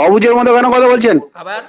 অবুজের মতো কেন কথা বলছেন? আবার?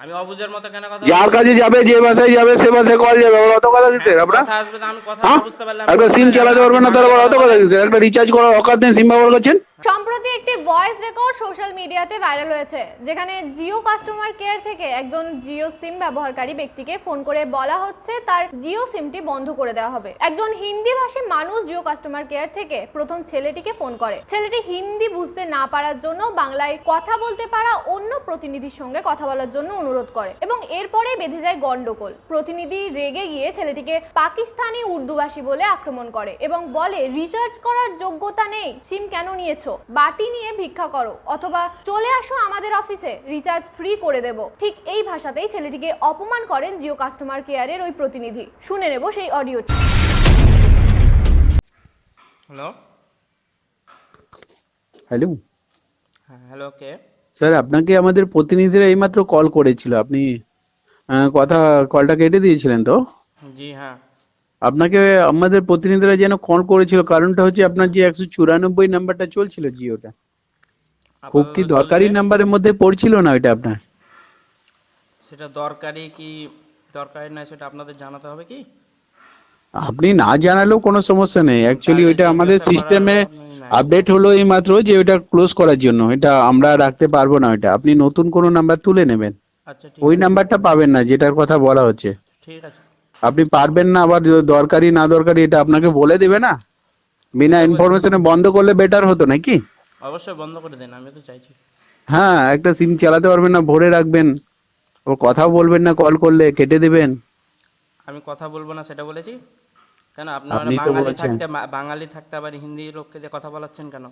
আমি অবুজের মতো কেন কথা যার কাছে যাবে যে ভাষায় যাবে সে ভাষায় কল যাবে আবার অত কথা কিসের আপনার কথা আসবে আমি কথা হ্যাঁ? বুঝতে পারলাম। একটা সিম চালাতে পারবেন না তার আবার অত কথা কিসের একটা রিচার্জ করার অকাত নেই সিম ব্যবহার করছেন? সম্প্রতি একটি ভয়েস রেকর্ড সোশ্যাল মিডিয়াতে ভাইরাল হয়েছে, যেখানে জিও কাস্টমার কেয়ার থেকে একজন জিও সিম ব্যবহারকারী ব্যক্তিকে ফোন করে বলা হচ্ছে তার জিও সিমটি বন্ধ করে দেওয়া হবে। একজন হিন্দি ভাষী মানুষ জিও কাস্টমার কেয়ার থেকে প্রথম ছেলেটিকে ফোন করে। ছেলেটি হিন্দি বুঝতে না পারার জন্য বাংলায় কথা বলতে পারা অন্য প্রতিনিধির সঙ্গে কথা বলার জন্য অনুরোধ করে এবং এরপরে বেঁধে যায় গন্ডগোল। প্রতিনিধি রেগে গিয়ে ছেলেটিকে পাকিস্তানি উর্দুভাষী বলে আক্রমণ করে এবং বলে রিচার্জ করার যোগ্যতা নেই সিম কেন নিয়েছো? বাটি নিয়ে ভিক্ষা করো অথবা চলে আসো আমাদের অফিসে রিচার্জ ফ্রি করে দেব। ঠিক এই ভাষাতেই ছেলেটিকে অপমান করেন জিও কাস্টমার কেয়ারের ওই প্রতিনিধি। শুনে নেব সেই অডিওটি হ্যালো হ্যালো হ্যাঁ হ্যালো কে? স্যার আপনাকে আমাদের প্রতিনিধিরা এইমাত্র কল করেছিল। আপনি আহ, কথা কলটা কেটে দিয়েছিলেন তো? জি হ্যাঁ। আপনাকে আমাদের প্রতিনিধিরা যেন কল করেছিল কারণটা হচ্ছে আপনার যে একশো চুরানব্বই নাম্বারটা চলছিল জিওটা। খুব কি দরকারি। নাম্বারের মধ্যে পড়ছিল না ওইটা আপনার? সেটা দরকারি কি দরকারি না সেটা আপনাদের জানাতে হবে কি? আপনি না জানালেও কোনো সমস্যা নেই। অ্যাকচুয়ালি ওইটা আমাদের সিস্টেমে আপডেট হলো এই মাত্র যে ওইটা ক্লোজ করার জন্য। এটা আমরা রাখতে পারব না ওইটা। আপনি নতুন কোনো নাম্বার তুলে নেবেন। আচ্ছা ঠিক ওই নাম্বারটা পাবেন না যেটার কথা বলা হচ্ছে। ঠিক আছে। আপনি পারবেন না আবার দরকারি না দরকারি এটা আপনাকে বলে দেবে না? বিনা ইনফরমেশনে বন্ধ করলে বেটার হতো নাকি? অবশ্যই বন্ধ করে দেন আমি তো চাইছি। হ্যাঁ একটা সিম চালাতে পারবেন না ভরে রাখবেন। ও কথাও বলবেন না কল করলে কেটে দিবেন। আমি কথা বলব না সেটা বলেছি। কেন আপনারা আপনি বাঙালি থাকতে বাঙালি থাকতে আবার হিন্দি লোককে দিয়ে কথা বলাচ্ছেন কেন?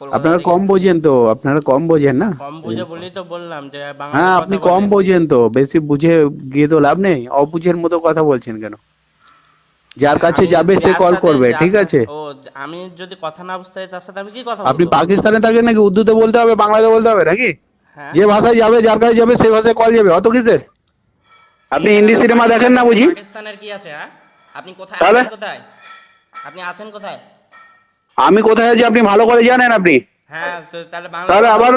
আপনারা কম বোঝেন তো আপনারা কম বোঝেন না। কম বুঝে বলেই তো বললাম যে বাঙালি হ্যাঁ আপনি কম বোঝেন তো বেশি বুঝে গিয়ে তো লাভ নেই অবুঝের মতো কথা বলছেন কেন? যার কাছে যাবে সে কল করবে ঠিক আছে? ও আমি যদি কথা না বুঝতে তার সাথে আমি কি কথা আপনি পাকিস্তানে থাকেন নাকি উর্দুতে বলতে হবে বাংলাতে বলতে হবে নাকি? হ্যাঁ। যে ভাষায় যাবে যার কাছে যাবে সেই ভাষায় কল যাবে অত কিসের? আপনি হিন্দি সিনেমা দেখেন না বুঝি? পাকিস্তানের কি আছে হ্যাঁ? আপনি কোথায় আছেন কোথায়? আপনি আছেন কোথায়? আমি কোথায় আছি আপনি ভালো করে জানেন আপনি। হ্যাঁ তো তাহলে বাংলা তাহলে আবার।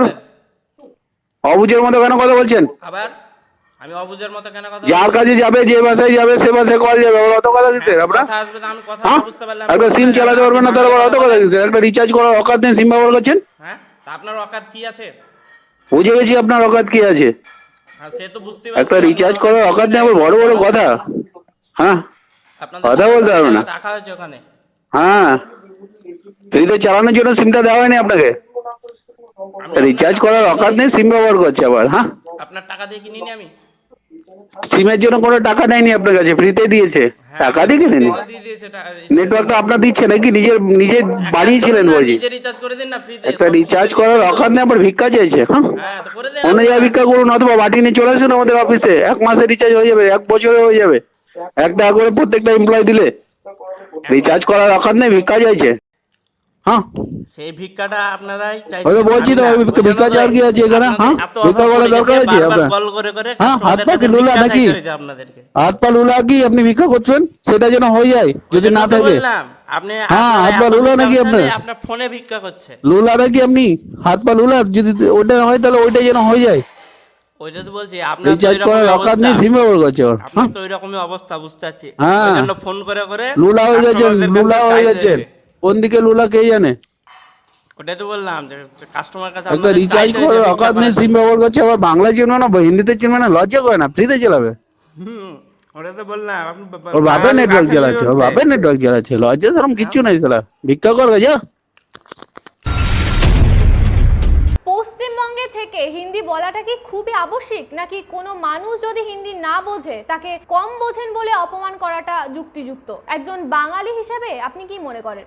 অবুঝের মতো কেন কথা বলছেন? আবার? আমি অবুজের মতো কেন কথা যার কাছে যাবে যে ভাষায় যাবে সে ভাষায় কল যাবে আবার অত কথা কিসের আপনার কথা আসবে আমি কথা বুঝতে পারলাম একটা সিম চালাতে পারবেন না আবার অত কথা কিসের একটা রিচার্জ করার অকাত নেই সিম ব্যবহার করছেন? হ্যাঁ আপনার অকাত কি আছে? বুঝে গেছি আপনার অকাত কি আছে। সে তো বুঝতে একটা রিচার্জ করার অকাত নেই আবার বড় বড় কথা। হ্যাঁ? কথা বলতে হবে না। রাখা হয়েছে ওখানে? হ্যাঁ। ফ্রিতে চালানোর জন্য সিমটা দেওয়া হয়নি আপনাকে? রিচার্জ করার অকাত নেই সিম ব্যবহার করছে আবার হ্যাঁ? আপনার টাকা দিয়ে কিনিনি আমি? সিমের জন্য কোনো টাকা নেয়নি আপনার কাছে? ফ্রিতে দিয়েছে। হ্যাঁ, টাকা দিয়ে দিয়ে দিয়েছে নেটওয়ার্কটা আপনার দিচ্ছে নাকি? নিজের নিজে একটা বলছি। একটা রিচার্জ করার নেই আবার ভিক্ষা চাইছে হ্যাঁ? হ্যাঁ অন্য জায়গায় ভিক্ষা করুন অথবা বাটি নিয়ে চলে আসুন আমাদের অফিসে এক মাসে রিচার্জ হয়ে যাবে এক বছরে হয়ে যাবে। এক টাকা করে প্রত্যেকটা এমপ্লয় দিলে। রিচার্জ করার নেই ভিক্ষা চাইছে। হ্যাঁ সেই ভিক্ষাটা আপনারাই চাইছেন ওই বলছি তো, আমি না, ওই ভিক্ষা- ওই জন্য ভিক্ষা তো চাওয়ার কি আছে এখানে, হ্যাঁ? ভিক্ষা করার দরকার আছে আপনার? কল করে করে হ্যাঁ, হাত পা লুলা নাকি? চাইতে হয়েছে আপনাদেরকে হাত পা লুলা কি আপনি ভিক্ষা করছেন সেটা যেন হয়ে যায় যদি না থাকে আপনি হ্যাঁ, হাত পা লুলা নাকি আপনার? আপনার ফোনে ভিক্ষা করছে লুলা নাকি আপনি হাত পা লুলা যদি ওটা হয় তাহলে ওইটা যেন হয়ে যায় ওইটা তো বলছি আপনার তো রিচার্জ ওইরকমই নেই অবস্থা। সিম ব্যবহার ওর আপনার তো ওইরকমই অবস্থা বুঝতে পারছি হ্যাঁ। ফোন করে করে লুলা হয়ে কাছে লুলা হয়ে গেছেন। কোন দিকে লুলা কে জানে? ওটাই তো বললাম যে কাস্টমার কাছে আপনাদের রিচার্জ অকাত নেই সিম ব্যবহার করছে আবার বাংলা চিনবে না হিন্দিতে চিনবে না লজ্জা করে না ফ্রিতে চালাবে। হুম, ওটা তো বললাম। আপনি বা- বা- ওর বাপের নেটওয়ার্ক চালাচ্ছে ওর বলতে। নেটওয়ার্ক চালাচ্ছে লজ্জা সেরকম কিচ্ছু নাই সালা ভিক্ষা করবে যা। পশ্চিমবঙ্গে থেকে হিন্দি বলাটা কি খুবই আবশ্যিক? নাকি কোনো মানুষ যদি হিন্দি না বোঝে তাকে কম বোঝেন বলে অপমান করাটা যুক্তিযুক্ত? একজন বাঙালি হিসেবে আপনি কি মনে করেন?